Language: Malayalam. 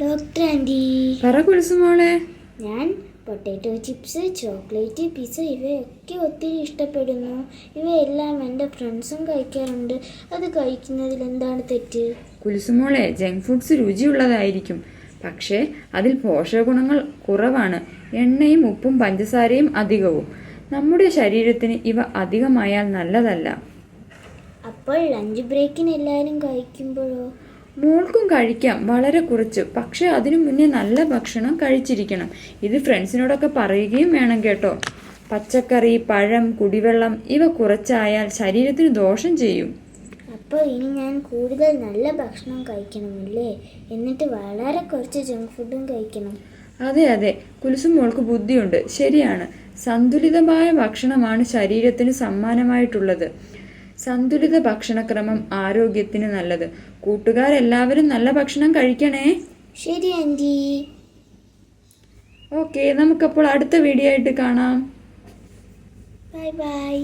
Doctor anti. പറ ഞാൻ പൊട്ടാറ്റോ ചിപ്സ് ചോക്ലേറ്റ് പിസ്സ ഇവയൊക്കെ ഒത്തിരി ഇഷ്ടപ്പെടുന്നു. ഇവയെല്ലാം എന്റെ ഫ്രണ്ട്സും കഴിക്കാറുണ്ട്. അത് കഴിക്കുന്നതിൽ എന്താണ് തെറ്റ്? കുലുസുമോളെ ജങ്ക് ഫുഡ്സ് രുചിയുള്ളതായിരിക്കും. പക്ഷേ അതിൽ പോഷകഗുണങ്ങൾ കുറവാണ്. എണ്ണയും ഉപ്പും പഞ്ചസാരയും അധികവും. നമ്മുടെ ശരീരത്തിന് ഇവ അധികമായാൽ നല്ലതല്ല. അപ്പോൾ ലഞ്ച് ബ്രേക്കിന് എല്ലാവരും കഴിക്കുമ്പോഴോ? മോൾക്കും കഴിക്കാം വളരെ കുറച്ച്. പക്ഷേ അതിനു മുന്നേ നല്ല ഭക്ഷണം കഴിച്ചിരിക്കണം. ഇത് ഫ്രണ്ട്സിനോടൊക്കെ പറയുകയും വേണം കേട്ടോ. പച്ചക്കറി പഴം കുടിവെള്ളം ഇവ കുറച്ചായാൽ ശരീരത്തിന് ദോഷം ചെയ്യും. അപ്പോൾ ഇനി ഞാൻ കൂടുതൽ നല്ല ഭക്ഷണം കഴിക്കണമല്ലേ? എന്നിട്ട് വളരെ കുറച്ച് ജങ്ക് ഫുഡും കഴിക്കണം. അതെ അതെ. കുലുസും മോൾക്ക് ബുദ്ധിയുണ്ട്. ശരിയാണ്. സന്തുലിതമായ ഭക്ഷണമാണ് ശരീരത്തിന് സമ്മാനമായിട്ടുള്ളത്. സന്തുലിത ഭക്ഷണക്രമം ആരോഗ്യത്തിന് നല്ലത്. കൂട്ടുകാരെല്ലാവരും നല്ല ഭക്ഷണം കഴിക്കണേ. ശരി ആന്റി ഓക്കെ നമുക്കപ്പോൾ അടുത്ത വീഡിയോ ആയിട്ട് കാണാം. Bye bye.